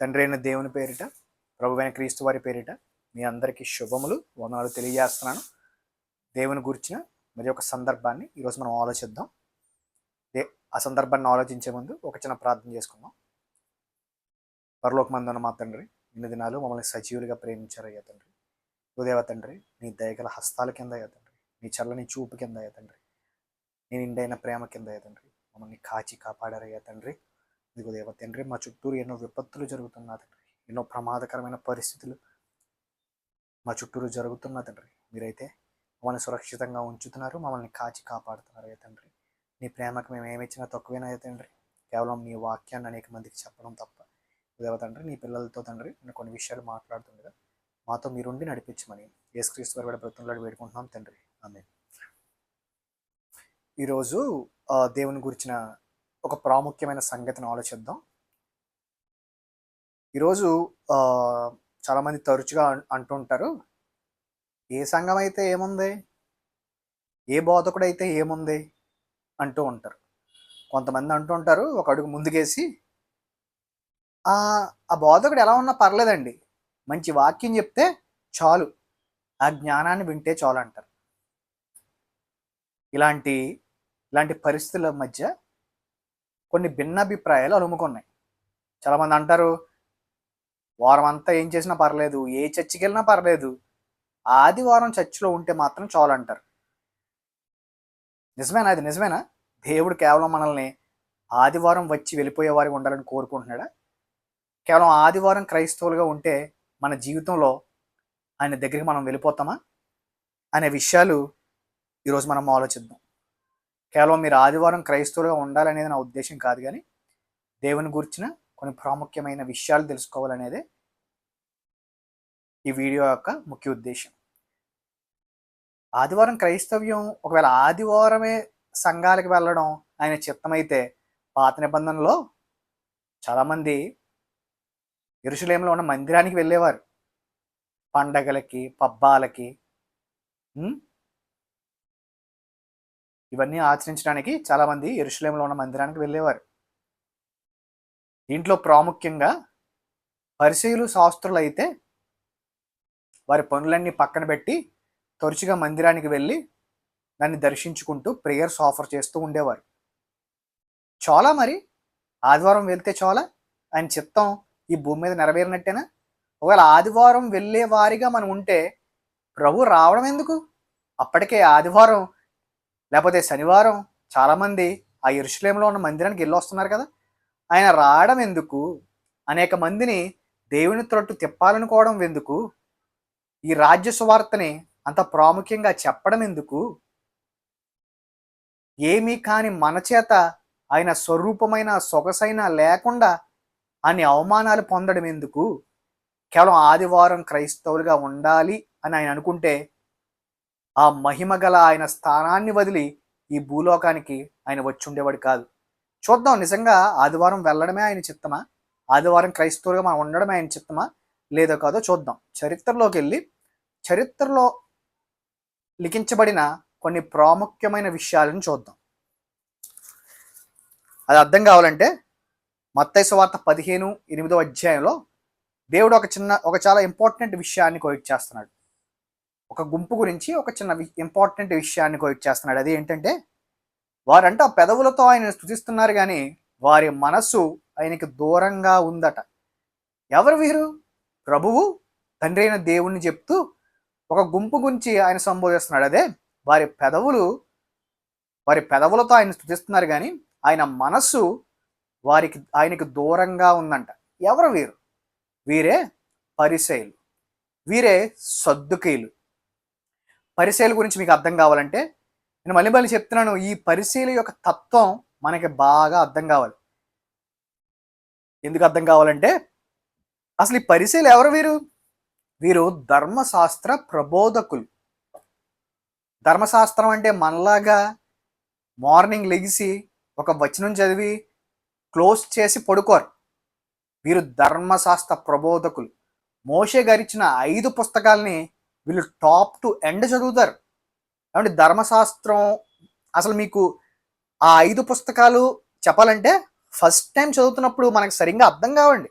తండ్రి అయిన దేవుని పేరిట ప్రభువైన క్రీస్తు వారి పేరిట మీ అందరికీ శుభములు వందనాలు తెలియజేస్తున్నాను. దేవుని గురించిన మరి ఒక సందర్భాన్ని ఈరోజు మనం ఆలోచిద్దాం. దే ఆ సందర్భాన్ని ఆలోచించే ముందు ఒక చిన్న ప్రార్థన చేసుకుందాం. పరలోకమందున మా తండ్రి ఇన్ని దినాలు మమ్మల్ని సజీవులుగా ప్రేమించారు అయ్యా తండ్రి. ఉదేవ తండ్రి నీ దయగల హస్తాల కింద అయ్యా తండ్రి. నీ చల్లని చూపు కింద అయ్యా తండ్రి. నీ నిండైన ప్రేమ కింద అయ్యా తండ్రి. మమ్మల్ని కాచి కాపాడారయ్యా తండ్రి. ఇదిగో దేవ తండ్రి మా చుట్టూరు ఎన్నో విపత్తులు జరుగుతున్నా తండ్రి. ఎన్నో ప్రమాదకరమైన పరిస్థితులు మా చుట్టూరు జరుగుతున్నా తండ్రి. మీరైతే మమ్మల్ని సురక్షితంగా ఉంచుతున్నారు మమ్మల్ని కాచి కాపాడుతున్నారు అయ్యా తండ్రి. నీ ప్రేమకు మేము ఏమి ఇచ్చినా తక్కువేనా తండ్రి. కేవలం నీ వాక్యాన్ని అనేక మందికి చెప్పడం తప్ప. దేవ తండ్రి నీ పిల్లలతో తండ్రి నేను కొన్ని విషయాలు మాట్లాడుతుండగా మాతో మీరుండి నడిపించమని యేసుక్రీస్తు వారి బ్రతంలో వేడుకుంటున్నాం తండ్రి. ఆమె ఈరోజు దేవుని గురించిన ఒక ప్రాముఖ్యమైన సంగతిని ఆలోచిద్దాం. ఈరోజు చాలామంది తరచుగా అంటూ అంటుంటారు ఏ సంఘం అయితే ఏముంది? ఏ బోధకుడు అయితే ఏముంది? అంటూ ఉంటారు. కొంతమంది అంటూ ఉంటారు ఒక అడుగు ముందుకేసి ఆ బోధకుడు ఎలా ఉన్నా పర్లేదండి. మంచి వాక్యం చెప్తే చాలు. ఆ జ్ఞానాన్ని వింటే చాలు అంటారు. ఇలాంటి ఇలాంటి పరిస్థితుల మధ్య కొన్ని భిన్నాభిప్రాయాలు అలుముకున్నాయి. చాలామంది అంటారు వారం అంతా ఏం చేసినా పర్లేదు ఏ చర్చికి వెళ్ళినా పర్లేదు ఆదివారం చర్చిలో ఉంటే మాత్రం చాలు అంటారు నిజమేనా అది నిజమేనా? దేవుడు కేవలం మనల్ని ఆదివారం వచ్చి వెళ్ళిపోయే వారికి ఉండాలని కోరుకుంటున్నాడా? కేవలం ఆదివారం క్రైస్తవులుగా ఉంటే మన జీవితంలో ఆయన దగ్గరికి మనం వెళ్ళిపోతామా? అనే విషయాలు ఈరోజు మనం ఆలోచిద్దాం. కేవలం మీరు ఆదివారం క్రైస్తవులుగా ఉండాలనేది నా ఉద్దేశం కాదు కానీ దేవుని గురించిన కొన్ని ప్రాముఖ్యమైన విషయాలు తెలుసుకోవాలనేదే ఈ వీడియో యొక్క ముఖ్య ఉద్దేశం. ఆదివారం క్రైస్తవ్యం ఒకవేళ ఆదివారమే సంఘాలకు వెళ్ళడం ఆయన చిత్తమైతే పాత నిబంధనలో చాలామంది ఇరుషులేంలో ఉన్న మందిరానికి వెళ్ళేవారు. పండగలకి పబ్బాలకి ఇవన్నీ ఆచరించడానికి చాలామంది ఎరుసలేంలో ఉన్న మందిరానికి వెళ్ళేవారు. దీంట్లో ప్రాముఖ్యంగా పరిశీలు శాస్త్రులు అయితే వారి పనులన్నీ పక్కన పెట్టి తరచుగా మందిరానికి వెళ్ళి దాన్ని దర్శించుకుంటూ ప్రేయర్స్ ఆఫర్ చేస్తూ ఉండేవారు. చాలా మరి ఆదివారం వెళ్తే చాలా ఆయన చిత్తం ఈ భూమి మీద నెరవేరినట్టేనా? ఒకవేళ ఆదివారం వెళ్ళే వారిగా మనం ఉంటే ప్రభు రావడం ఎందుకు? అప్పటికే ఆదివారం లేకపోతే శనివారం చాలామంది ఆ ఎరుషులేంలో ఉన్న మందిరానికి వెళ్ళొస్తున్నారు కదా. ఆయన రావడం ఎందుకు? అనేక మందిని దేవుని త్రొట్టు తిప్పాలనుకోవడం ఎందుకు? ఈ రాజ్య సువార్తని అంత ప్రాముఖ్యంగా చెప్పడం ఎందుకు? ఏమీ కాని మన చేత ఆయన స్వరూపమైన సొగసైన లేకుండా అన్ని అవమానాలు పొందడం ఎందుకు? కేవలం ఆదివారం క్రైస్తవులుగా ఉండాలి అని ఆయన అనుకుంటే ఆ మహిమ గల ఆయన స్థానాన్ని వదిలి ఈ భూలోకానికి ఆయన వచ్చి ఉండేవాడు కాదు. చూద్దాం నిజంగా ఆదివారం వెళ్ళడమే ఆయన చిత్తమా? ఆదివారం క్రైస్తవులుగా మనం ఉండడమే ఆయన చిత్తమా? లేదో కాదో చూద్దాం. చరిత్రలోకి వెళ్ళి చరిత్రలో లిఖించబడిన కొన్ని ప్రాముఖ్యమైన విషయాలను చూద్దాం. అది అర్థం కావాలంటే మత్తైసు వార్త పదిహేను ఎనిమిదో అధ్యాయంలో దేవుడు ఒక చిన్న ఒక చాలా ఇంపార్టెంట్ విషయాన్ని కోయిట్ చేస్తున్నాడు. ఒక గుంపు గురించి ఒక చిన్న ఇంపార్టెంట్ విషయాన్ని చేస్తున్నాడు. అది ఏంటంటే వారంట పెదవులతో ఆయన స్థుతిస్తున్నారు కానీ వారి మనస్సు ఆయనకి దూరంగా ఉందట. ఎవరు వీరు? ప్రభువు తండ్రి అయిన దేవుణ్ణి చెప్తూ ఒక గుంపు గురించి ఆయన సంబోధిస్తున్నాడు. అదే వారి పెదవులు వారి పెదవులతో ఆయన స్థుతిస్తున్నారు కానీ ఆయన మనస్సు వారికి ఆయనకి దూరంగా ఉందంట. ఎవరు వీరు? వీరే పరిశైలు వీరే సర్దుకీలు పరిశీల గురించి మీకు అర్థం కావాలంటే నేను మళ్ళీ మళ్ళీ చెప్తున్నాను ఈ పరిశీల యొక్క తత్వం మనకి బాగా అర్థం కావాలి. ఎందుకు అర్థం కావాలంటే అసలు ఈ పరిశీలు ఎవరు వీరు? వీరు ధర్మశాస్త్ర ప్రబోధకులు. ధర్మశాస్త్రం అంటే మనలాగా మార్నింగ్ లెగిసి ఒక వచనం చదివి క్లోజ్ చేసి పడుకోరు. వీరు ధర్మశాస్త్ర ప్రబోధకులు. మోషే గారిచ్చిన ఐదు పుస్తకాలని వీళ్ళు టాప్ టు ఎండ్ చదువుతారు. కాబట్టి ధర్మశాస్త్రం అసలు మీకు ఆ ఐదు పుస్తకాలు చెప్పాలంటే ఫస్ట్ టైం చదువుతున్నప్పుడు మనకు సరిగ్గా అర్థం కావండి.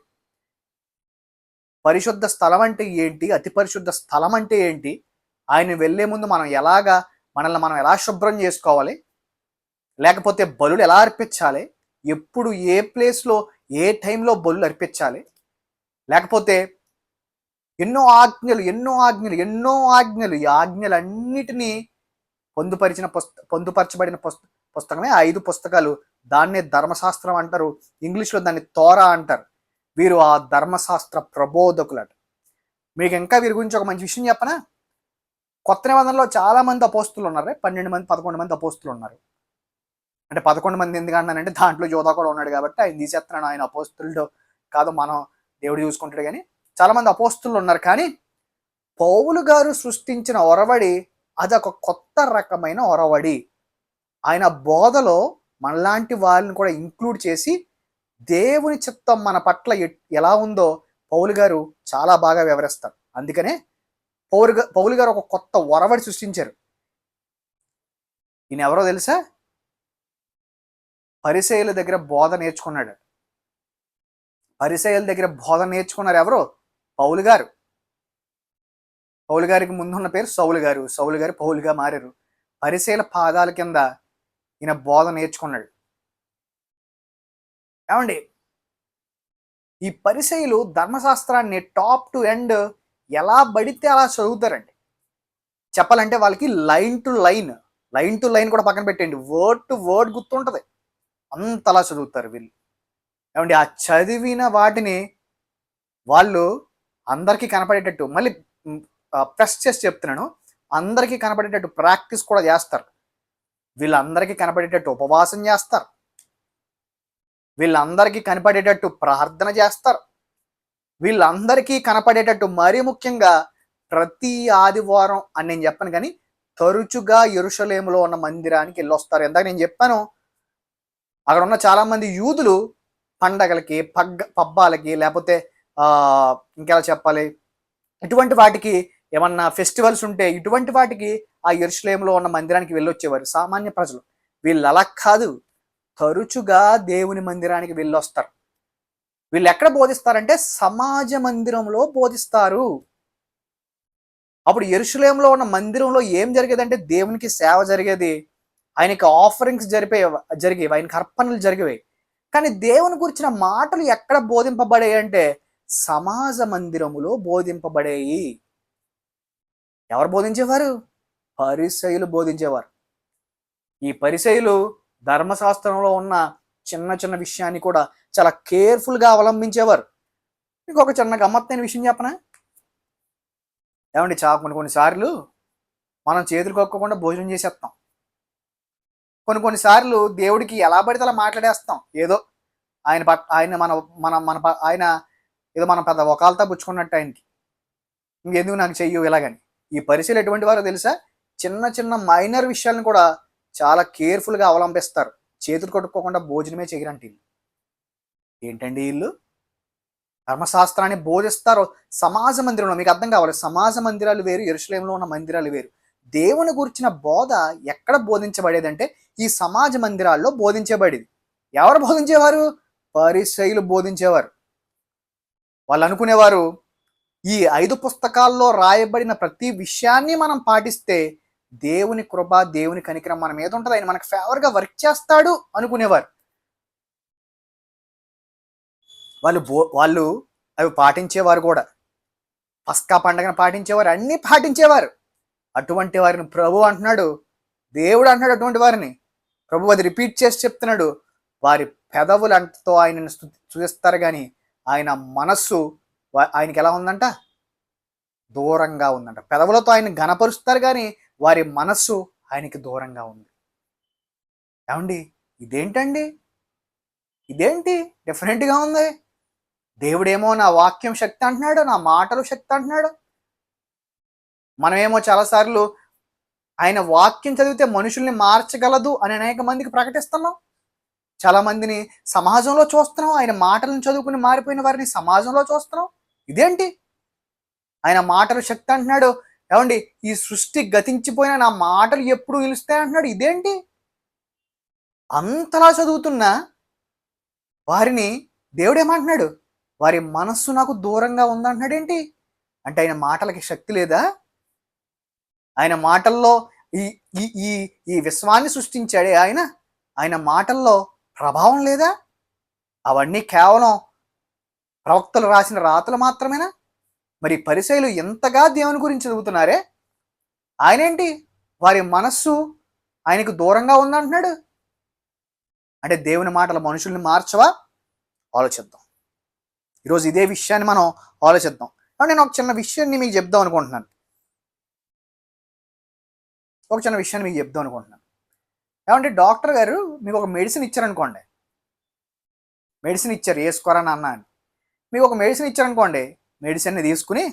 పరిశుద్ధ స్థలం అంటే ఏంటి? అతి పరిశుద్ధ స్థలం అంటే ఏంటి? ఆయన వెళ్ళే ముందు మనం ఎలాగా మనల్ని మనం ఎలా శుభ్రం చేసుకోవాలి? లేకపోతే బలులు ఎలా అర్పించాలి? ఎప్పుడు ఏ ప్లేస్లో ఏ టైంలో బలులు అర్పించాలి? లేకపోతే ఎన్నో ఆజ్ఞలు ఎన్నో ఆజ్ఞలు ఎన్నో ఆజ్ఞలు. ఈ ఆజ్ఞలన్నిటినీ పొందుపరిచిన పుస్త పొందుపరచబడిన పుస్త పుస్తకమే ఐదు పుస్తకాలు. దాన్నే ధర్మశాస్త్రం అంటారు. ఇంగ్లీష్లో దాన్ని తోరా అంటారు. వీరు ఆ ధర్మశాస్త్ర ప్రబోధకులట. మీకు ఇంకా వీరి గురించి ఒక మంచి విషయం చెప్పనా? కొత్త నిబంధనలో చాలా మంది అపోస్తులు ఉన్నారు. పన్నెండు మంది పదకొండు మంది అపోస్తులు ఉన్నారు. అంటే పదకొండు మంది ఎందుకు దాంట్లో జోదా కూడా ఉన్నాడు కాబట్టి ఆయన తీసేస్తున్నాడు. ఆయన అపోస్తులతో కాదు మనం దేవుడు చూసుకుంటాడు కానీ చాలామంది అపోస్తులు ఉన్నారు కానీ పౌలు గారు సృష్టించిన ఒరవడి అదొక కొత్త రకమైన ఒరవడి. ఆయన బోధలో మనలాంటి వాళ్ళని కూడా ఇంక్లూడ్ చేసి దేవుని చిత్తం మన పట్ల ఎట్- ఎలా ఉందో పౌలు గారు చాలా బాగా వివరిస్తారు. అందుకనే పౌరు పౌలు గారు ఒక కొత్త ఒరవడి సృష్టించారు. ఈయన ఎవరో తెలుసా? పరిసయుల దగ్గర బోధ నేర్చుకున్నాడు. పరిసయుల దగ్గర బోధ నేర్చుకున్నారు ఎవరో? పౌలు గారు. పౌలు గారికి ముందున్న పేరు సౌలు గారు. సౌలు గారు పౌలుగా మారారు. పరిశీల పాదాల కింద ఈయన బోధ నేర్చుకున్నాడు. ఏమండి? ఈ పరిశైలు ధర్మశాస్త్రాన్ని టాప్ టు ఎండ్ ఎలా పడితే అలా చదువుతారండి. చెప్పాలంటే వాళ్ళకి line to line line to line కూడా పక్కన పెట్టండి వర్డ్ టు వర్డ్ గుర్తుంటుంది. అంతలా చదువుతారు వీళ్ళు. ఏమండి? ఆ చదివిన వాటిని వాళ్ళు అందరికీ కనపడేటట్టు మళ్ళీ ప్రెస్ చేసి చెప్తున్నాను అందరికీ కనపడేటట్టు ప్రాక్టీస్ కూడా చేస్తారు. వీళ్ళందరికీ కనపడేటట్టు ఉపవాసం చేస్తారు. వీళ్ళందరికీ కనపడేటట్టు ప్రార్థన చేస్తారు. వీళ్ళందరికీ కనపడేటట్టు మరీ ముఖ్యంగా ప్రతి ఆదివారం అని నేను చెప్పాను కానీ తరచుగా ఎరుషలేములో ఉన్న మందిరానికి వెళ్ళొస్తారు. ఎందాక నేను చెప్పాను అక్కడ ఉన్న చాలామంది యూదులు పండగలకి పగ్గ పబ్బాలకి లేకపోతే ఇంకెలా చెప్పాలి? ఇటువంటి వాటికి ఏమన్నా ఫెస్టివల్స్ ఉంటే ఇటువంటి వాటికి ఆ ఎరుషలేములో ఉన్న మందిరానికి వెళ్ళొచ్చేవారు సామాన్య ప్రజలు. వీళ్ళు అలా కాదు. తరచుగా దేవుని మందిరానికి వెళ్ళొస్తారు. వీళ్ళు ఎక్కడ బోధిస్తారంటే సమాజ మందిరంలో బోధిస్తారు. అప్పుడు ఎరుషలేంలో ఉన్న మందిరంలో ఏం జరిగేదంటే దేవునికి సేవ జరిగేది. ఆయనకి ఆఫరింగ్స్ జరిపే జరిగేవి. ఆయనకి అర్పణలు జరిగేవి. కానీ దేవుని గురించిన మాటలు ఎక్కడ బోధింపబడేవి అంటే సమాజ మందిరములో బోధింపబడేయి. ఎవరు బోధించేవారు? పరిసయులు బోధించేవారు. ఈ పరిసయులు ధర్మశాస్త్రంలో ఉన్న చిన్న చిన్న విషయాన్ని కూడా చాలా కేర్ఫుల్గా అవలంబించేవారు. మీకు ఒక చిన్న గమ్మత్తైన విషయం చెప్పనా? ఏమండి చా కొన్ని కొన్నిసార్లు మనం చేతులు కొక్కకుండా భోజనం చేసేస్తాం కొన్ని కొన్నిసార్లు దేవుడికి ఎలా పడితే అలా మాట్లాడేస్తాం. ఏదో ఆయన పట్ ఆయన మన మన మన ప- ఆయన ఏదో మనం పెద్ద ఒకాలతో పుచ్చుకున్నట్టు ఆయనకి. ఇంకెందుకు నాకు చెయ్యు ఇలాగని. ఈ పరిశీలి ఎటువంటి వారో తెలుసా? చిన్న చిన్న మైనర్ విషయాలను కూడా చాలా కేర్ఫుల్గా అవలంబిస్తారు. చేతులు కొట్టుకోకుండా భోజనమే చేయరంట వీళ్ళు. ఏంటండి వీళ్ళు? ధర్మశాస్త్రాన్ని బోధిస్తారు. సమాజ మందిరంలో మీకు అర్థం కావాలి. సమాజ మందిరాలు వేరు ఎరుసలేంలో ఉన్న మందిరాలు వేరు. దేవుని గురించిన బోధ ఎక్కడ బోధించబడేదంటే ఈ సమాజ మందిరాల్లో బోధించబడేది. ఎవరు బోధించేవారు? పరిశైలు బోధించేవారు. వాళ్ళు అనుకునేవారు ఈ ఐదు పుస్తకాల్లో రాయబడిన ప్రతి విషయాన్ని మనం పాటిస్తే దేవుని కృప దేవుని కనికరం మన మీద ఉంటుంది ఆయన మనకు ఫేవర్గా వర్క్ చేస్తాడు అనుకునేవారు. వాళ్ళు బో వాళ్ళు అవి పాటించేవారు కూడా. పస్కా పండగను పాటించేవారు అన్నీ పాటించేవారు. అటువంటి వారిని ప్రభు అంటున్నాడు దేవుడు అంటున్నాడు అటువంటి వారిని. ప్రభు అది రిపీట్ చేసి చెప్తున్నాడు వారి పెదవులంతో ఆయనను చూస్తారు కానీ ఆయన మనస్సు ఆయనకి ఎలా ఉందంట? దూరంగా ఉందంట. పెదవులతో ఆయన ఘనపరుస్తారు కానీ వారి మనస్సు ఆయనకి దూరంగా ఉంది. ఏమండి? ఇదేంటండి? ఇదేంటి? డిఫరెంట్గా ఉంది. దేవుడేమో నా వాక్యం శక్తి అంటున్నాడు నా మాటలు శక్తి అంటున్నాడు. మనమేమో చాలాసార్లు ఆయన వాక్యం చదివితే మనుషుల్ని మార్చగలదు అని అనేక మందికి ప్రకటిస్తున్నాం. చాలా మందిని సమాజంలో చూస్తున్నాం ఆయన మాటలను చదువుకుని మారిపోయిన వారిని సమాజంలో చూస్తున్నాం ఇదేంటి? ఆయన మాటలు శక్తి అంటున్నాడు. ఏమండి ఈ సృష్టి గతించిపోయిన నా మాటలు ఎప్పుడు నిలుస్తాయి అంటున్నాడు. ఇదేంటి? అంతలా చదువుతున్నా వారిని దేవుడు ఏమంటున్నాడు వారి మనస్సు నాకు దూరంగా ఉందంటున్నాడేంటి అంటే ఆయన మాటలకి శక్తి లేదా? ఆయన మాటల్లో ఈ ఈ ఈ ఈ విశ్వాన్ని సృష్టించాడే ఆయన? ఆయన మాటల్లో ప్రభావం లేదా? అవన్నీ కేవలం ప్రవక్తలు రాసిన రాతలు మాత్రమేనా? మరి పరిశైలు ఎంతగా దేవుని గురించి చదువుతున్నారే? ఆయనేంటి? వారి మనస్సు ఆయనకు దూరంగా ఉందంటున్నాడు. అంటే దేవుని మాటలు మనుషుల్ని మార్చవా? ఆలోచిద్దాం. ఈరోజు ఇదే విషయాన్ని మనం ఆలోచిద్దాం. కాబట్టి నేను ఒక చిన్న విషయాన్ని మీకు చెప్దాం అనుకుంటున్నాను. ఒక చిన్న విషయాన్ని మీకు చెప్దాం అనుకుంటున్నాను. ఏమంటే డాక్టర్ గారు మీకు ఒక మెడిసిన్ ఇచ్చారనుకోండి. మెడిసిన్ ఇచ్చారు వేసుకోరా నాన్న అని. మీకు ఒక మెడిసిన్ ఇచ్చారనుకోండి మెడిసిన్ని తీసుకుని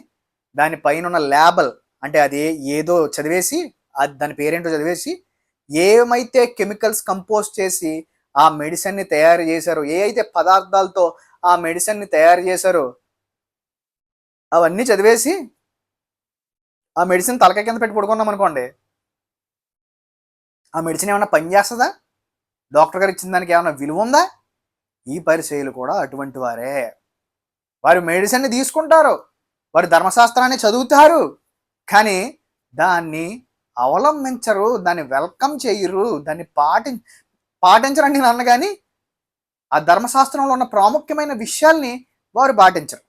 దాని పైన ఉన్న ల్యాబల్ అంటే అది ఏదో చదివేసి అది దాని పేరేంటో చదివేసి ఏమైతే కెమికల్స్ కంపోజ్ చేసి ఆ మెడిసిన్ని తయారు చేశారో ఏ అయితే పదార్థాలతో ఆ మెడిసిన్ని తయారు చేశారో అవన్నీ చదివేసి ఆ మెడిసిన్ తలక కింద పెట్టి పడుకున్నాం అనుకోండి ఆ మెడిసిన్ ఏమైనా పని చేస్తుందా? డాక్టర్ గారు ఇచ్చిన దానికి ఏమైనా విలువ ఉందా? ఈ పరిచయలు కూడా అటువంటి వారే. వారు మెడిసిన్ని తీసుకుంటారు. వారు ధర్మశాస్త్రాన్ని చదువుతారు. కానీ దాన్ని అవలంబించరు దాన్ని వెల్కమ్ చేయరు దాన్ని పాటి పాటించరండి నాన్న కానీ ఆ ధర్మశాస్త్రంలో ఉన్న ప్రాముఖ్యమైన విషయాల్ని వారు పాటించరు.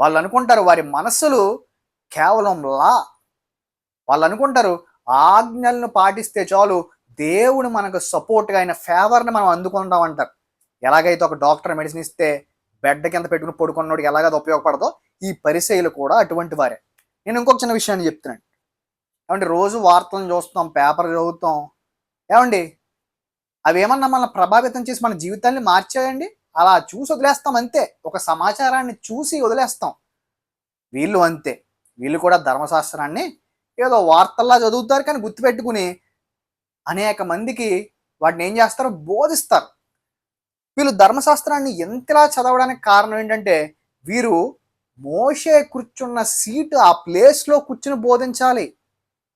వాళ్ళు అనుకుంటారు వారి మనస్సులు కేవలం లా. వాళ్ళు అనుకుంటారు ఆజ్ఞలను పాటిస్తే చాలు దేవుడు మనకు సపోర్ట్గా అయిన ఫేవర్ని మనం అందుకుంటాం అంటారు. ఎలాగైతే ఒక డాక్టర్ మెడిసిన్ ఇస్తే బెడ్ కింద పెట్టుకుని పడుకున్నోడికి ఎలాగైతే ఉపయోగపడదో ఈ పరిచయలు కూడా అటువంటి వారే. నేను ఇంకొక చిన్న విషయాన్ని చెప్తున్నాను. ఏమంటే రోజు వార్తలను చూస్తాం పేపర్ చదువుతాం. ఏమండి అవి ఏమన్నా మన ప్రభావితం చేసి మన జీవితాన్ని మార్చాయండి? అలా చూసి వదిలేస్తాం అంతే. ఒక సమాచారాన్ని చూసి వదిలేస్తాం. వీళ్ళు అంతే. వీళ్ళు కూడా ధర్మశాస్త్రాన్ని ఏదో వార్తల్లా చదువుతారు కానీ గుర్తుపెట్టుకుని అనేక మందికి వాటిని ఏం చేస్తారో? బోధిస్తారు. వీళ్ళు ధర్మశాస్త్రాన్ని ఎంతలా చదవడానికి కారణం ఏంటంటే వీరు మోషే కూర్చున్న సీటు ఆ ప్లేస్లో కూర్చుని బోధించాలి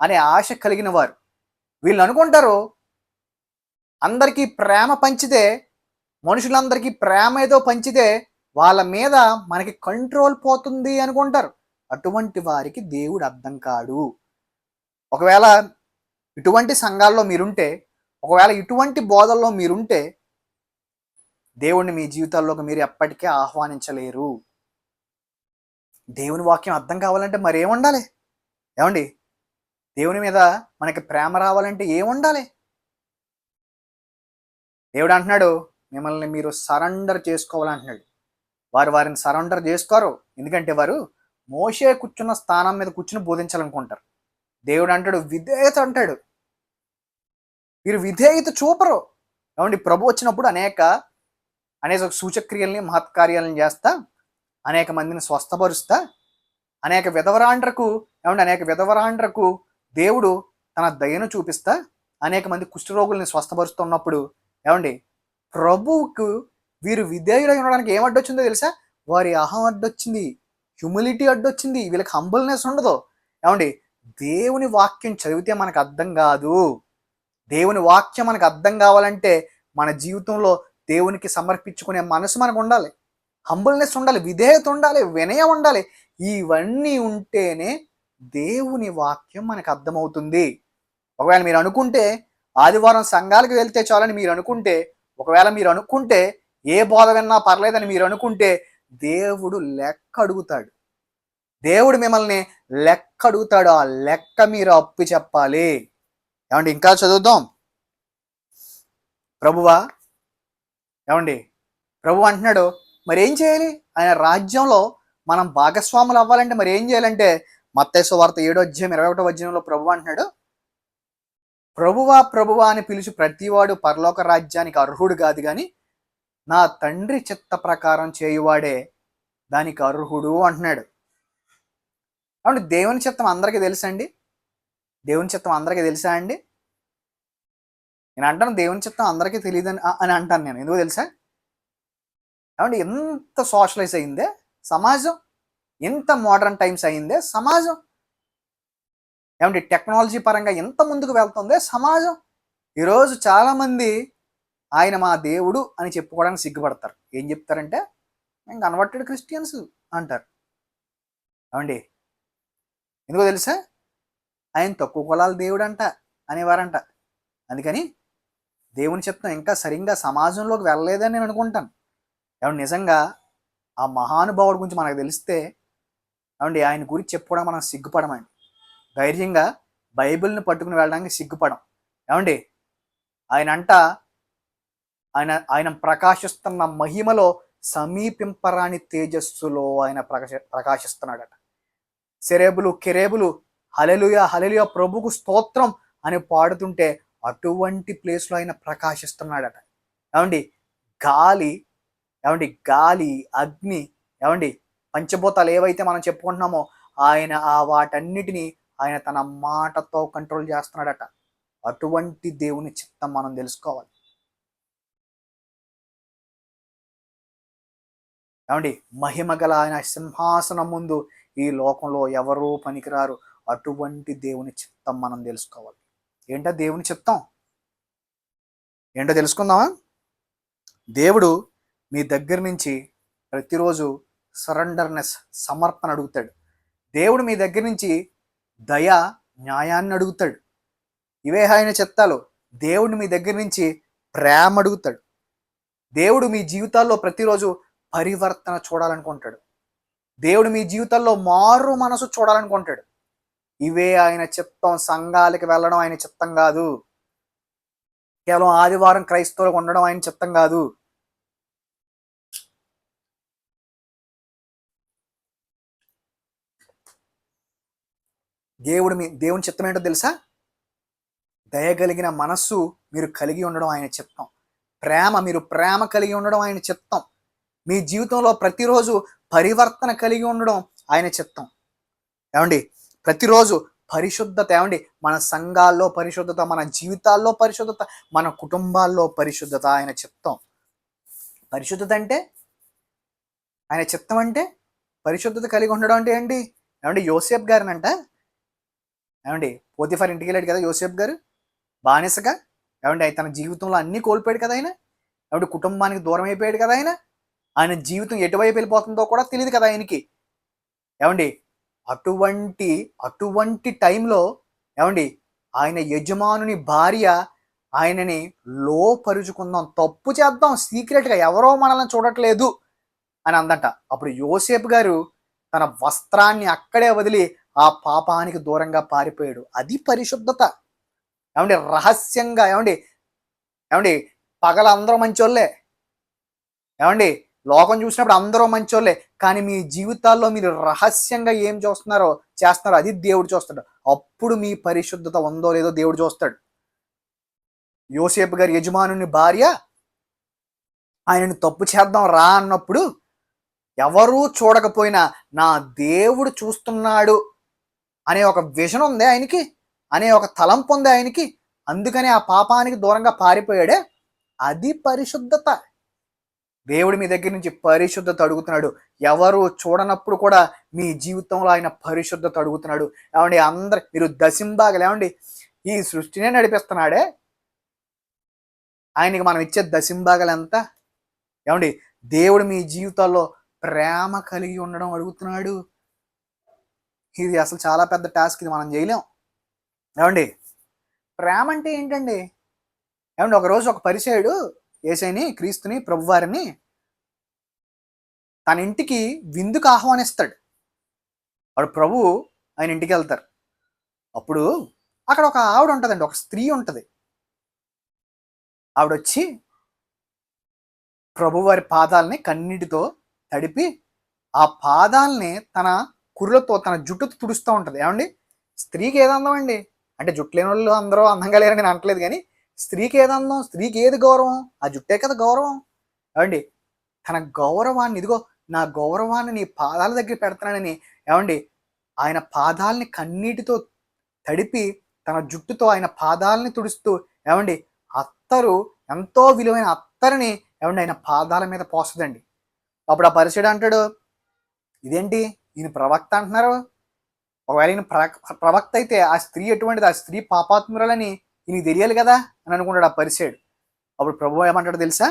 అనే ఆశ కలిగిన వారు. వీళ్ళు అనుకుంటారు అందరికీ ప్రేమ పంచితే మనుషులందరికీ ప్రేమ ఏదో పంచితే వాళ్ళ మీద మనకి కంట్రోల్ పోతుంది అనుకుంటారు. అటువంటి వారికి దేవుడు అర్థం కాడు. ఒకవేళ ఇటువంటి సంఘాల్లో మీరుంటే ఒకవేళ ఇటువంటి బోధల్లో మీరుంటే దేవుణ్ణి మీ జీవితాల్లోకి మీరు ఎప్పటికీ ఆహ్వానించలేరు. దేవుని వాక్యం అర్థం కావాలంటే మరి ఏముండాలి ఏమండి? దేవుని మీద మనకి ప్రేమ రావాలంటే ఏముండాలి? దేవుడు అంటున్నాడు మిమ్మల్ని మీరు సరెండర్ చేసుకోవాలంటున్నాడు. వారు వారిని సరెండర్ చేసుకోరు. ఎందుకంటే వారు మోసే కూర్చున్న స్థానం మీద కూర్చుని బోధించాలనుకుంటారు. దేవుడు అంటాడు విధేయత అంటాడు. వీరు విధేయత చూపరు. ఏమండి? ప్రభు వచ్చినప్పుడు అనేక అనేక సూచక్రియల్ని మహత్కార్యాలను చేస్తా అనేక మందిని స్వస్థపరుస్తా అనేక విధవరాండ్రకు ఏమంటే అనేక విధవరాండ్రకు దేవుడు తన దయను చూపిస్తా అనేక మంది కుష్ఠరోగుల్ని స్వస్థపరుస్తున్నప్పుడు ఏమండి? ప్రభువుకు వీరు విధేయులై ఉండడానికి ఏం అడ్డొచ్చిందో తెలుసా? వారి అహం అడ్డొచ్చింది. హ్యూమిలిటీ అడ్డొచ్చింది. వీళ్ళకి హంబుల్నెస్ ఉండదు. ఏమండి? దేవుని వాక్యం చదివితే మనకు అర్థం కాదు. దేవుని వాక్యం మనకు అర్థం కావాలంటే మన జీవితంలో దేవునికి సమర్పించుకునే మనసు మనకు ఉండాలి. హంబుల్నెస్ ఉండాలి విధేయత ఉండాలి వినయం ఉండాలి. ఇవన్నీ ఉంటేనే దేవుని వాక్యం మనకు అర్థమవుతుంది. ఒకవేళ మీరు అనుకుంటే ఆదివారం సంఘాలకు వెళ్తే చాలని మీరు అనుకుంటే ఒకవేళ మీరు అనుకుంటే ఏ బోధ విన్నా పర్లేదని మీరు అనుకుంటే దేవుడు లెక్క అడుగుతాడు. దేవుడు మిమ్మల్ని లెక్క అడుగుతాడు ఆ లెక్క మీరు అప్పు చెప్పాలి. ఏమండి ఇంకా చదువుదాం? ప్రభువా? ఏమండి? ప్రభు అంటున్నాడు మరి ఏం చేయాలి? ఆయన రాజ్యంలో మనం భాగస్వాములు అవ్వాలంటే మరి ఏం చేయాలంటే మత్తేశ్వ వార్త ఏడో అధ్యాయం ఇరవై ఒకటో అధ్యాయంలో ప్రభు అంటున్నాడు ప్రభువా ప్రభువా అని పిలిచి ప్రతివాడు పరలోక రాజ్యానికి అర్హుడు కాదు కానీ నా తండ్రి చిత్త ప్రకారం చేయువాడే దానికి అర్హుడు అంటున్నాడు. కాబట్టి దేవుని చిత్తం అందరికీ తెలుసా అండి? దేవుని చిత్తం అందరికీ తెలుసా అండి? నేను అంటాను దేవుని చిత్తం అందరికీ తెలియదని అని అంటాను నేను. ఎందుకు తెలుసా? కాబట్టి ఎంత సోషలైజ్ అయిందే? సమాజం ఎంత మోడర్న్ టైమ్స్ అయిందే? సమాజం ఏమంటే టెక్నాలజీ పరంగా ఎంత ముందుకు వెళ్తుందే? సమాజం. ఈరోజు చాలామంది ఆయన మా దేవుడు అని చెప్పుకోవడానికి సిగ్గుపడతారు. ఏం చెప్తారంటే మేము కన్వర్టెడ్ క్రిస్టియన్స్ అంటారు. ఏమండి ఎందుకో తెలుసా? ఆయన తక్కువ కులాల దేవుడు అంట అనేవారంట. అందుకని దేవుని చెప్తాం ఇంకా సరిగ్గా సమాజంలోకి వెళ్ళలేదని నేను అనుకుంటాను. ఏమండి నిజంగా ఆ మహానుభావుడి గురించి మనకు తెలిస్తే ఏమండి ఆయన గురించి చెప్పుకోవడం మనం సిగ్గుపడమండి ధైర్యంగా బైబిల్ని పట్టుకుని వెళ్ళడానికి సిగ్గుపడం. ఏమండి ఆయన అంట ఆయన ఆయన ప్రకాశిస్తున్న మహిమలో సమీపింపరాని తేజస్సులో ఆయన ప్రకాశ ప్రకాశిస్తున్నాడట. సెరేబులు కెరేబులు హలెలుయ హలెలుయ ప్రభుకు స్తోత్రం అని పాడుతుంటే అటువంటి ప్లేస్లో ఆయన ప్రకాశిస్తున్నాడట. ఏమండి? గాలి ఏమండి? గాలి అగ్ని ఏమండి? పంచభూతాలు ఏవైతే మనం చెప్పుకుంటున్నామో ఆయన ఆ వాటన్నిటిని ఆయన తన మాటతో కంట్రోల్ చేస్తున్నాడట. అటువంటి దేవుని చిత్తం మనం తెలుసుకోవాలి. ఏమండి? మహిమ గల ఆయన సింహాసనం ముందు ఈ లోకంలో ఎవరూ పనికిరారు. అటువంటి దేవుని చిత్తం మనం తెలుసుకోవాలి. ఏంటో దేవుని చిత్తం? ఏంటో తెలుసుకుందామా? దేవుడు మీ దగ్గర నుంచి ప్రతిరోజు సరెండర్నెస్ సమర్పణ అడుగుతాడు. దేవుడు మీ దగ్గర నుంచి దయ న్యాయాన్ని అడుగుతాడు. ఇవే ఆయన చిత్తాలు. దేవుడు మీ దగ్గర నుంచి ప్రేమ అడుగుతాడు. దేవుడు మీ జీవితాల్లో ప్రతిరోజు పరివర్తన చూడాలనుకుంటాడు. దేవుడు మీ జీవితాల్లో మారు మనసు చూడాలనుకుంటాడు. ఇవే ఆయన చిత్తం సంఘాలకి వెళ్ళడం ఆయన చిత్తం కాదు. కేవలం ఆదివారం క్రైస్తవులకు ఉండడం ఆయన చిత్తం కాదు. దేవుడు మీ దేవుని చిత్తం ఏంటో తెలుసా? దయగలిగిన మనస్సు మీరు కలిగి ఉండడం ఆయన చిత్తం. ప్రేమ మీరు ప్రేమ కలిగి ఉండడం ఆయన చిత్తం. మీ జీవితంలో ప్రతిరోజు పరివర్తన కలిగి ఉండడం ఆయన చిత్తం. ఏమండి? ప్రతిరోజు పరిశుద్ధత ఏమండి? మన సంఘాల్లో పరిశుద్ధత మన జీవితాల్లో పరిశుద్ధత మన కుటుంబాల్లో పరిశుద్ధత ఆయన చిత్తం. పరిశుద్ధత అంటే? ఆయన చిత్తం అంటే? పరిశుద్ధత కలిగి ఉండడం అంటే ఏంటి? ఏమండి? యోసేఫ్ గారినంట. ఏమండి? పోతిఫర్ ఇంటికి వెళ్ళాడు కదా యోసేఫ్ గారు. బానిసగా. ఏమండి? తన జీవితంలో అన్నీ కోల్పోయాడు కదా ఆయన. ఏమంటే కుటుంబానికి దూరం అయిపోయాడు కదా ఆయన. ఆయన జీవితం ఎటువైపు వెళ్ళిపోతుందో కూడా తెలియదు కదా ఆయనకి. ఏమండి? అటువంటి అటువంటి టైంలో ఏమండి? ఆయన యజమానుని భార్య ఆయనని లోపరుచుకుందాం తప్పు చేద్దాం సీక్రెట్గా ఎవరో మనల్ని చూడట్లేదు అని అందంట. అప్పుడు యోసేపు గారు తన వస్త్రాన్ని అక్కడే వదిలి ఆ పాపానికి దూరంగా పారిపోయాడు. అది పరిశుద్ధత. ఏమండి? రహస్యంగా ఏమండి? ఏమండి? పగలందరూ మంచోళ్ళే. ఏమండి? లోకం చూసినప్పుడు అందరూ మంచోళ్ళే కానీ మీ జీవితాల్లో మీరు రహస్యంగా ఏం చూస్తున్నారో చేస్తున్నారో అది దేవుడు చూస్తాడు. అప్పుడు మీ పరిశుద్ధత ఉందో లేదో దేవుడు చూస్తాడు. యోసేపు గారి యజమానుని భార్య ఆయనను తప్పు చేద్దాం రా అన్నప్పుడు ఎవరూ చూడకపోయినా నా దేవుడు చూస్తున్నాడు అనే ఒక విజన్ ఉంది ఆయనకి అనే ఒక తలంపు ఉంది ఆయనకి. అందుకని ఆ పాపానికి దూరంగా పారిపోయాడే. అది పరిశుద్ధత. దేవుడు మీ దగ్గర నుంచి పరిశుద్ధత అడుగుతున్నాడు. ఎవరు చూడనప్పుడు కూడా మీ జీవితంలో ఆయన పరిశుద్ధత అడుగుతున్నాడు. ఏమండి అందరు మీరు దశింబాగలు ఏమండి ఈ సృష్టినే నడిపిస్తున్నాడే. ఆయనకి మనం ఇచ్చే దశింబాగలు ఎంత? ఏమండి దేవుడు మీ జీవితాల్లో ప్రేమ కలిగి ఉండడం అడుగుతున్నాడు. ఇది అసలు చాలా పెద్ద టాస్క్. ఇది మనం చేయలేం. ఏమండి ప్రేమ అంటే ఏంటండి? ఏమండి ఒకరోజు ఒక పరిచయుడు ఏసైని క్రీస్తుని ప్రభువారిని తన ఇంటికి విందుకు ఆహ్వానిస్తాడు. వాడు ప్రభు ఆయన ఇంటికి వెళ్తారు. అప్పుడు అక్కడ ఒక ఆవిడ ఉంటుందండి ఒక స్త్రీ ఉంటుంది. ఆవిడ వచ్చి ప్రభువారి పాదాలని కన్నీటితో తడిపి ఆ పాదాలని తన కుర్రలతో తన జుట్టుతో తుడుస్తూ ఉంటుంది. ఏమండి? స్త్రీకి ఏది అందం అండి అంటే జుట్టు లేని వాళ్ళు అందరూ అందంగా లేరని నేను అనట్లేదు కానీ స్త్రీకి ఏది అందం స్త్రీకి ఏది గౌరవం? ఆ జుట్టే కదా గౌరవం. ఏమండి? తన గౌరవాన్ని ఇదిగో నా గౌరవాన్ని నీ పాదాల దగ్గర పెడతానని ఏమండి? ఆయన పాదాలని కన్నీటితో తడిపి తన జుట్టుతో ఆయన పాదాలని తుడుస్తూ ఏమండి? అత్తరు ఎంతో విలువైన అత్తరిని ఏమండి? ఆయన పాదాల మీద పోస్తుందండి. అప్పుడు ఆ పరిచయుడు అంటాడు ఇదేంటి? ఈయన ప్రవక్త అంటున్నారు. ఒకవేళ ఈయన ప్ర- ప్రవక్త అయితే ఆ స్త్రీ ఎటువంటిది? ఆ స్త్రీ పాపాత్మురాలని ఈయనకి తెలియాలి కదా అని అనుకుంటాడు ఆ పరిసేడు అప్పుడు ప్రభు ఏమంటాడు తెలుసా?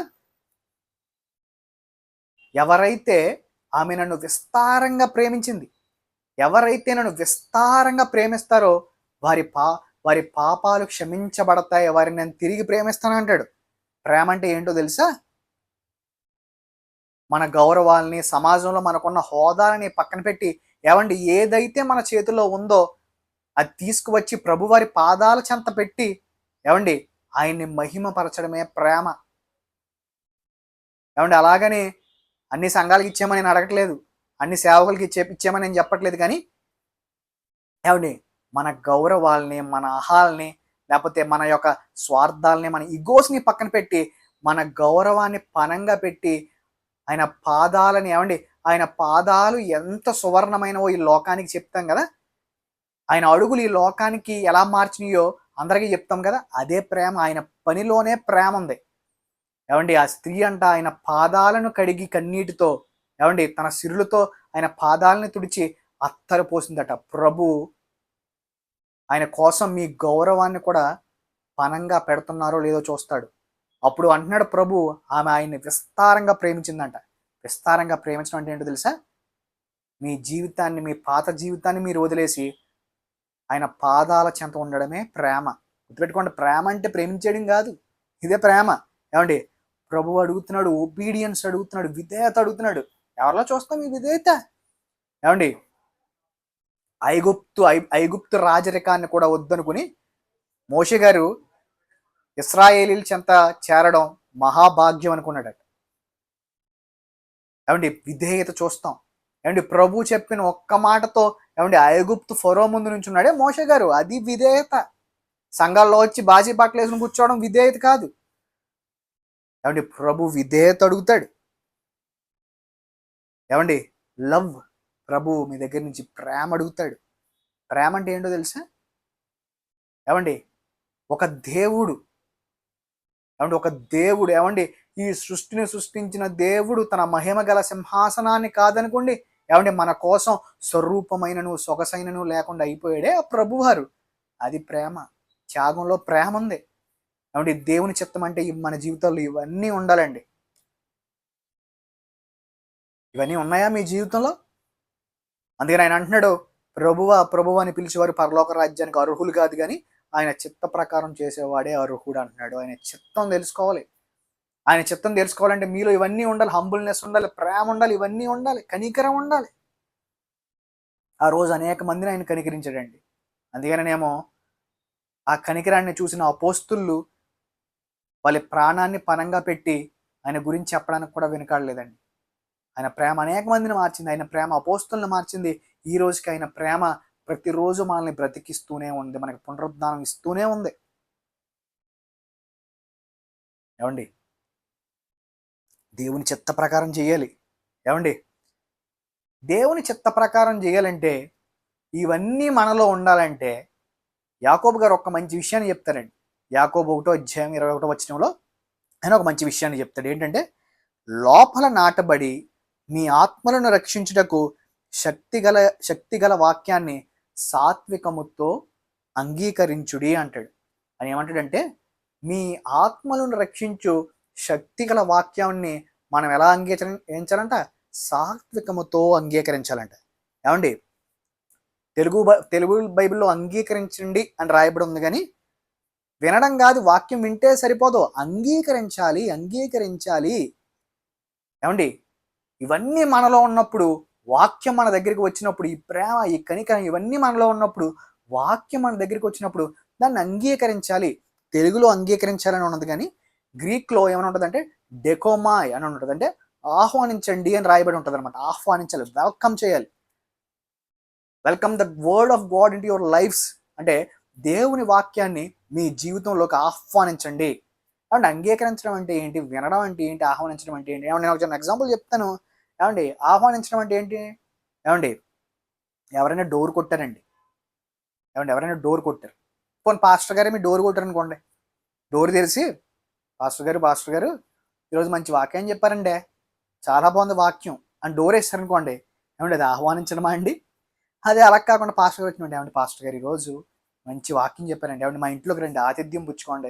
ఎవరైతే ఆమె నన్ను విస్తారంగా ప్రేమించింది ఎవరైతే నన్ను విస్తారంగా ప్రేమిస్తారో వారి పా వారి పాపాలు క్షమించబడతాయి వారిని నేను తిరిగి ప్రేమిస్తాను అంటాడు. ప్రేమ అంటే ఏంటో తెలుసా? మన గౌరవాల్ని సమాజంలో మనకున్న హోదాలని పక్కన పెట్టి ఏమండి ఏదైతే మన చేతిలో ఉందో అది తీసుకువచ్చి ప్రభువారి పాదాల చెంత పెట్టి ఏమండి? ఆయన్ని మహిమపరచడమే ప్రేమ. ఏమండి? అలాగని అన్ని సంఘాలకి ఇచ్చామని నేను అడగట్లేదు. అన్ని సేవకులకి ఇచ్చే ఇచ్చామని నేను చెప్పట్లేదు కానీ ఏమండి? మన గౌరవాల్ని మన అహాల్ని లేకపోతే మన యొక్క స్వార్థాలని మన ఇగోస్ని పక్కన పెట్టి మన గౌరవాన్ని పనంగా పెట్టి ఆయన పాదాలని ఏమండి? ఆయన పాదాలు ఎంత సువర్ణమైనవో ఈ లోకానికి చెప్తాం కదా? ఆయన అడుగులు ఈ లోకానికి ఎలా మార్చినాయో అందరికీ చెప్తాం కదా అదే ప్రేమ ఆయన పనిలోనే ప్రేమ ఉంది. ఏమండి ఆ స్త్రీ అంట ఆయన పాదాలను కడిగి కన్నీటితో ఏమండి తన సిరులతో ఆయన పాదాలను తుడిచి అత్తరు పోసిందట. ప్రభు ఆయన కోసం మీ గౌరవాన్ని కూడా పనంగా పెడుతున్నారో లేదో చూస్తాడు. అప్పుడు అంటున్నాడు ప్రభు ఆమె ఆయన్ని విస్తారంగా ప్రేమించిందంట. విస్తారంగా ప్రేమించడం అంటే ఏంటో తెలుసా? మీ జీవితాన్ని మీ పాత జీవితాన్ని మీరు వదిలేసి ఆయన పాదాల చెంత ఉండడమే ప్రేమ. గుర్తుపెట్టుకోండి ప్రేమ అంటే ప్రేమించడం కాదు. ఇదే ప్రేమ. ఏమండి? ప్రభు అడుగుతున్నాడు ఒబీడియన్స్ అడుగుతున్నాడు విధేయత అడుగుతున్నాడు. ఎవరిలో చూస్తాం ఈ విధేయత? ఏమండి? ఐగుప్తు ఐ ఐగుప్తు రాజరికాన్ని కూడా వద్దనుకుని మోషే గారు ఇస్రాయేలీల చెంత చేరడం మహాభాగ్యం అనుకున్నాడట. ఏమండి? విధేయత చూస్తాం. ఏమండి? ప్రభు చెప్పిన ఒక్క మాటతో ఏమండి ఐగుప్తు ఫరో ముందు నుంచి ఉన్నాడే మోషే గారు. అది విధేయత. సంఘాల్లో వచ్చి బాజీ బట్టలు వేసుకుని కూర్చోవడం విధేయత కాదు. ఏమండి ప్రభు విధేయత అడుగుతాడు. ఏమండి లవ్ ప్రభు మీ దగ్గర నుంచి ప్రేమ అడుగుతాడు. ప్రేమ అంటే ఏంటో తెలుసా? ఏమండి ఒక దేవుడు. ఏమండి ఒక దేవుడు. ఏమండి ఈ సృష్టిని సృష్టించిన దేవుడు తన మహిమ గల సింహాసనాన్ని కాదనుకోండి ఏమంటే మన కోసం స్వరూపమైనను సొగసైనను లేకుండా అయిపోయాడే ఆ ప్రభువారు అది ప్రేమ. త్యాగంలో ప్రేమ ఉంది. ఏమంటే దేవుని చిత్తం అంటే మన జీవితంలో ఇవన్నీ ఉండాలండి. ఇవన్నీ ఉన్నాయా మీ జీవితంలో? అందుకని ఆయన అంటున్నాడు ప్రభువా ప్రభువ అని పిలిచేవారు పరలోక రాజ్యానికి అర్హులు కాదు కానీ ఆయన చిత్త ప్రకారం చేసేవాడే అర్హుడు అంటున్నాడు. ఆయన చిత్తం తెలుసుకోవాలి. ఆయన చిత్తం తెలుసుకోవాలంటే మీలో ఇవన్నీ ఉండాలి హంబుల్నెస్ ఉండాలి ప్రేమ ఉండాలి ఇవన్నీ ఉండాలి కనికరం ఉండాలి. ఆ రోజు అనేక మందిని ఆయన కనికరించాడండి. అందుకనేమో ఆ కనికరాన్ని చూసిన అపోస్తుళ్ళు వాళ్ళ ప్రాణాన్ని పనంగా పెట్టి ఆయన గురించి చెప్పడానికి కూడా వెనకాడలేదండి. ఆయన ప్రేమ అనేక మందిని మార్చింది. ఆయన ప్రేమ అపోస్తులను మార్చింది. ఈ రోజుకి ఆయన ప్రేమ ప్రతిరోజు మనల్ని బ్రతికిస్తూనే ఉంది. మనకి పునరుద్ధానం ఇస్తూనే ఉంది. ఏమండి? దేవుని చిత్త ప్రకారం చేయాలి. ఏమండి? దేవుని చిత్త ప్రకారం చేయాలంటే ఇవన్నీ మనలో ఉండాలంటే యాకోబు గారు ఒక మంచి విషయాన్ని చెప్తారండి. యాకోబు ఒకటో అధ్యాయం ఇరవై ఒకటో వచ్చినంలో ఆయన ఒక మంచి విషయాన్ని చెప్తాడు. ఏంటంటే లోపల నాటబడి మీ ఆత్మలను రక్షించుటకు శక్తిగల శక్తిగల వాక్యాన్ని సాత్వికముతో అంగీకరించుడి అంటాడు. అని ఏమంటాడంటే మీ ఆత్మలను రక్షించు శక్తిగల వాక్యాన్ని మనం ఎలా అంగీకరించాలంట సాత్వికముతో అంగీకరించాలంట. ఏమండి? తెలుగు బై- తెలుగు బైబిల్లో అంగీకరించండి అని రాయబడి ఉంది కానీ వినడం కాదు వాక్యం వింటే సరిపోదు. అంగీకరించాలి అంగీకరించాలి. ఏమండి? ఇవన్నీ మనలో ఉన్నప్పుడు వాక్యం మన దగ్గరికి వచ్చినప్పుడు ఈ ప్రేమ ఈ కనికరం ఇవన్నీ మనలో ఉన్నప్పుడు వాక్యం మన దగ్గరికి వచ్చినప్పుడు దాన్ని అంగీకరించాలి. తెలుగులో అంగీకరించాలని ఉన్నది కానీ గ్రీక్లో ఏమైనా ఉంటుందంటే డెకోమాయ్ అని ఉంటుంది అంటే ఆహ్వానించండి అని రాయబడి ఉంటుంది అనమాట ఆహ్వానించాలి వెల్కమ్ చేయాలి. Welcome the word of God in your lifes అంటే దేవుని వాక్యాన్ని మీ జీవితంలోకి ఆహ్వానించండి. అండ్ అంగీకరించడం అంటే ఏంటి? వినడం అంటే ఏంటి? ఆహ్వానించడం అంటే ఏంటి? ఏమంటే నేను ఒక ఎగ్జాంపుల్ చెప్తాను. ఏమండి ఆహ్వానించడం అంటే ఏంటి? ఏమండి ఎవరైనా డోర్ కొట్టారండి. ఏమండి ఎవరైనా డోర్ కొట్టారు. పోనీ పాస్టర్ గారే మీ డోర్ కొట్టారు అనుకోండి డోర్ తెరిచి పాస్టర్ గారు పాస్టర్ గారు ఈరోజు మంచి వాక్యం చెప్పారండి. చాలా బాగుంది వాక్యం. అని డోర్ వేస్తారనుకోండి ఏమండి అది ఆహ్వానించడమా అండి? అదే అలా కాకుండా పాస్టర్ గారు వచ్చినండి ఏమండి పాస్టర్ గారు ఈరోజు మంచి వాక్యం చెప్పారండి. ఏమండి మా ఇంట్లోకి రండి ఆతిథ్యం పుచ్చుకోండి.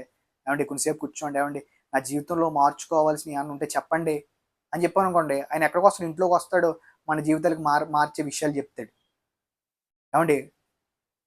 ఏమండి కొంచెంసేపు కూర్చోండి ఏమండి నా జీవితంలో మార్చుకోవాల్సిన ఏమన్నా ఉంటే చెప్పండి అని చెప్పాను అనుకోండి ఆయన ఎక్కడికి వస్తాడు? ఇంట్లోకి వస్తాడు మన జీవితాలకు మార్ మార్చే విషయాలు చెప్తాడు. ఏమండి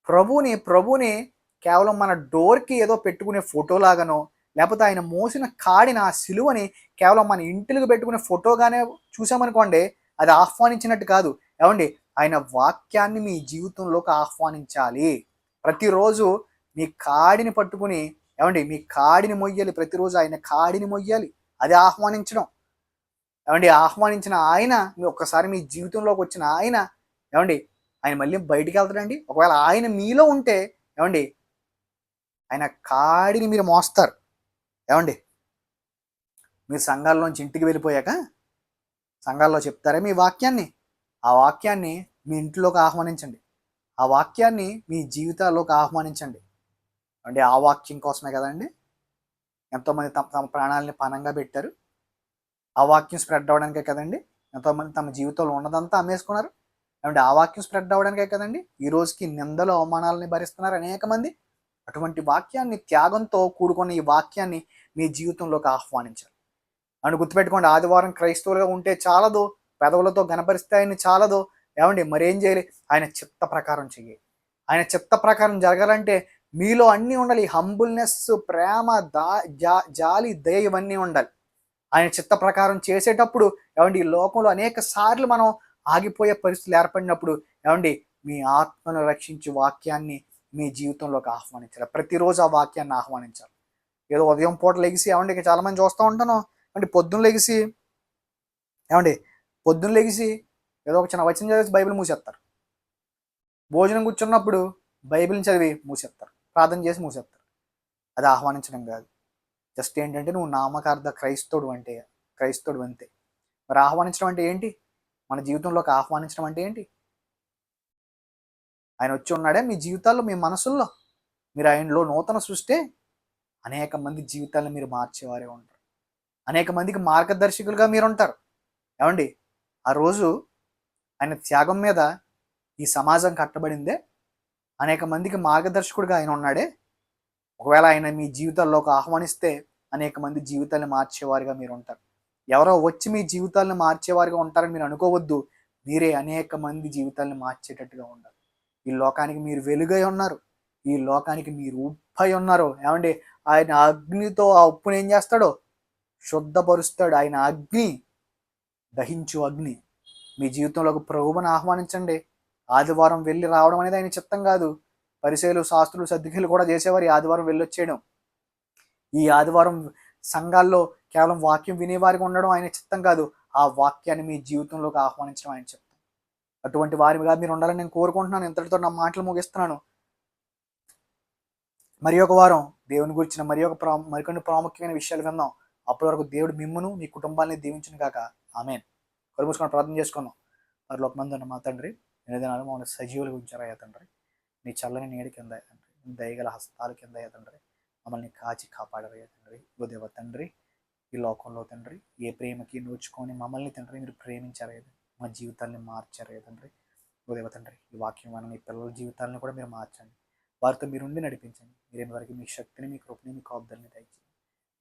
ప్రభుని ప్రభుని కేవలం మన డోర్కి ఏదో పెట్టుకునే ఫోటో లాగానో లేకపోతే ఆయన మోసిన కాడిన ఆ సిలువని కేవలం మన ఇంటికి పెట్టుకునే ఫోటోగానే చూసామనుకోండి అది ఆహ్వానించినట్టు కాదు. ఏమండి? ఆయన వాక్యాన్ని మీ జీవితంలోకి ఆహ్వానించాలి. ప్రతిరోజు మీ కాడిని పట్టుకుని ఏమండి? మీ కాడిని మొయ్యాలి. ప్రతిరోజు ఆయన కాడిని మొయ్యాలి. అది ఆహ్వానించడం. ఏమండి? ఆహ్వానించిన ఆయన మీ ఒక్కసారి మీ జీవితంలోకి వచ్చిన ఆయన ఏమండి? ఆయన మళ్ళీ బయటికి వెళ్తాడండి. ఒకవేళ ఆయన మీలో ఉంటే ఏమండి? ఆయన కాడిని మీరు మోస్తారు. ఏమండి? మీరు సంఘాల్లోంచి ఇంటికి వెళ్ళిపోయాక సంఘాల్లో చెప్తారే మీ వాక్యాన్ని? ఆ వాక్యాన్ని మీ ఇంట్లోకి ఆహ్వానించండి. ఆ వాక్యాన్ని మీ జీవితాల్లోకి ఆహ్వానించండి. అంటే ఆ వాక్యం కోసమే కదండి. ఎంతోమంది తమ తమ ప్రాణాలని పనంగా పెట్టారు. ఆ వాక్యం స్ప్రెడ్ అవ్వడానికే కదండి. ఎంతోమంది తమ జీవితంలో ఉన్నదంతా అమ్మేసుకున్నారు. ఏమంటే ఆ వాక్యం స్ప్రెడ్ అవ్వడానికే కదండి. ఈ రోజుకి నిందలు అవమానాలని భరిస్తున్నారు అనేక మంది. అటువంటి వాక్యాన్ని త్యాగంతో కూడుకున్న ఈ వాక్యాన్ని మీ జీవితంలోకి ఆహ్వానించాలి అని గుర్తుపెట్టుకోండి ఆదివారం క్రైస్తవులుగా ఉంటే చాలదు పెదవులతో గణపరిస్తే ఆయన చాలదు. ఏమండి మరేం చేయాలి? ఆయన చిత్త ప్రకారం చెయ్యి ఆయన చిత్త ప్రకారం జరగాలంటే మీలో అన్నీ ఉండాలి. హంబుల్నెస్ ప్రేమ దా జా జాలి దయ ఇవన్నీ ఉండాలి. ఆయన చిత్త ప్రకారం చేసేటప్పుడు ఏమండి ఈ లోకంలో అనేక సార్లు మనం ఆగిపోయే పరిస్థితులు ఏర్పడినప్పుడు ఏమండి మీ ఆత్మను రక్షించే వాక్యాన్ని మీ జీవితంలోకి ఆహ్వానించాలి. ప్రతిరోజు ఆ వాక్యాన్ని ఆహ్వానించాలి. ఏదో ఉదయం పూట లెగిసి ఏమండి ఇక చాలా మంది చూస్తూ ఉంటాను. అంటే పొద్దున్న లెగిసి ఏమండి పొద్దున్న లెగిసి ఏదో ఒక చిన్న వచనం చదివేసి బైబిల్ మూసేస్తారు. భోజనం కూర్చున్నప్పుడు బైబిల్ని చదివి మూసేస్తారు. ప్రార్థన చేసి మూసేస్తారు. అది ఆహ్వానించడం కాదు. జస్ట్ ఏంటంటే నువ్వు నామకార్థ క్రైస్తవుడు అంటే క్రైస్తవుడు అంతే. మరి ఆహ్వానించడం అంటే ఏంటి? మన జీవితంలోకి ఆహ్వానించడం అంటే ఏంటి? ఆయన వచ్చి ఉన్నాడే మీ జీవితాల్లో మీ మనసుల్లో. మీరు ఆయనలో నూతన సృష్టి అనేక మంది జీవితాలను మీరు మార్చేవారే ఉంటారు. అనేక మందికి మార్గదర్శకులుగా మీరు ఉంటారు ఏమండి? ఆ రోజు ఆయన త్యాగం మీద ఈ సమాజం కట్టబడిందే. అనేక మందికి మార్గదర్శకుడిగా ఆయన ఉన్నాడే. ఒకవేళ ఆయన మీ జీవితాల్లోకి ఆహ్వానిస్తే అనేక మంది జీవితాలను మార్చేవారుగా మీరు ఉంటారు ఎవరో వచ్చి మీ జీవితాలను మార్చేవారుగా ఉంటారని మీరు అనుకోవద్దు. మీరే అనేక మంది జీవితాలను మార్చేటట్టుగా ఉండాలి. ఈ లోకానికి మీరు వెలుగై ఉన్నారు. ఈ లోకానికి మీరు ఉప్పై ఉన్నారు. ఏమండి? ఆయన అగ్నితో ఆ ఉప్పుని ఏం చేస్తాడో? శుద్ధపరుస్తాడు. ఆయన అగ్ని దహించు అగ్ని. మీ జీవితంలో ఒక ప్రభువుని ఆహ్వానించండి. ఆదివారం వెళ్ళి రావడం అనేది ఆయన చిత్తం కాదు. పరిశైలు శాస్త్రులు సర్దికలు కూడా చేసేవారు ఈ ఆదివారం వెళ్ళొచ్చేయడం. ఈ ఆదివారం సంఘాల్లో కేవలం వాక్యం వినేవారిగా ఉండడం ఆయన చిత్తం కాదు. ఆ వాక్యాన్ని మీ జీవితంలోకి ఆహ్వానించడం ఆయన చిత్తం. అటువంటి వారిగా మీరు ఉండాలని నేను కోరుకుంటున్నాను. ఇంతటితో నా మాటలు ముగిస్తున్నాను. మరి ఒక వారం దేవుని గురించిన మరి ఒక ప్రా మరికొన్ని ప్రాముఖ్యమైన విషయాలు విందాం. అప్పటి వరకు దేవుడు మిమ్మును మీ కుటుంబాన్ని దీవించిన కాక ఆమెన్. కళ్ళు మూసుకొని ప్రార్థన చేసుకుందాం. మరి ఒక మంది ఉన్న మా తండ్రి నినదినాలు మమ్మల్ని సజీవులు ఉంచారయ్యా తండ్రి. నీ చల్లని నీడి కింద తండ్రి. నీ దయగల హస్తాల కింద తండ్రి. మమ్మల్ని కాచి కాపాడరయ్యా తండ్రి. ఉదయవ తండ్రి ఈ లోకంలో తండ్రి ఏ ప్రేమకి నోచుకొని మమ్మల్ని తండ్రి మీరు ప్రేమించారయ్యా మా జీవితాన్ని మార్చారయ్యా తండ్రి. ఉదయ తండ్రి ఈ వాక్యం వలన మీ పిల్లల జీవితాలను కూడా మీరు మార్చండి. వారితో మీరు ఉండి నడిపించండి. మీరేమి వరకు మీ శక్తిని మీ కృపని మీ కాపుదల్ని దయచేయండి.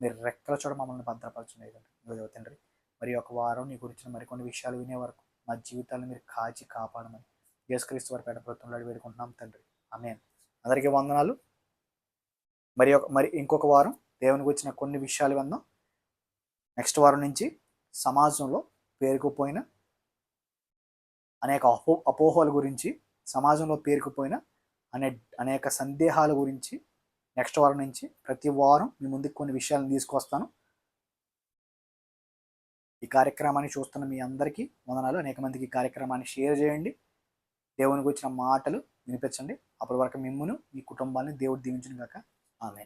మీరు రెక్కల చూడ మమ్మల్ని భద్రపరచండి తండ్రి తండ్రి మరి ఒక వారం నీ గురించిన మరికొన్ని విషయాలు వినే వరకు మా జీవితాలను మీరు కాచి కాపాడమని యేసుక్రీస్తు వారి పేట ప్రభుత్వంలో వేడుకుంటున్నాం తండ్రి. ఆమె అందరికీ వందనాలు. మరి ఒక మరి ఇంకొక వారం దేవునికి వచ్చిన కొన్ని విషయాలు విందాం. నెక్స్ట్ వారం నుంచి సమాజంలో పేరుకుపోయిన అనేక అపో అపోహల గురించి సమాజంలో పేరుకుపోయిన అనే అనేక సందేహాల గురించి నెక్స్ట్ వారం నుంచి ప్రతి వారం మీ ముందుకు కొన్ని విషయాలను తీసుకొస్తాను. ఈ కార్యక్రమాన్ని చూస్తున్న మీ అందరికీ వందనాలు. అనేక మందికి ఈ కార్యక్రమాన్ని షేర్ చేయండి. దేవునికి వచ్చిన మాటలు వినిపించండి. అప్పటి వరకు మిమ్మును మీ కుటుంబాన్ని దేవుడు దీవించిన కాక ఆమె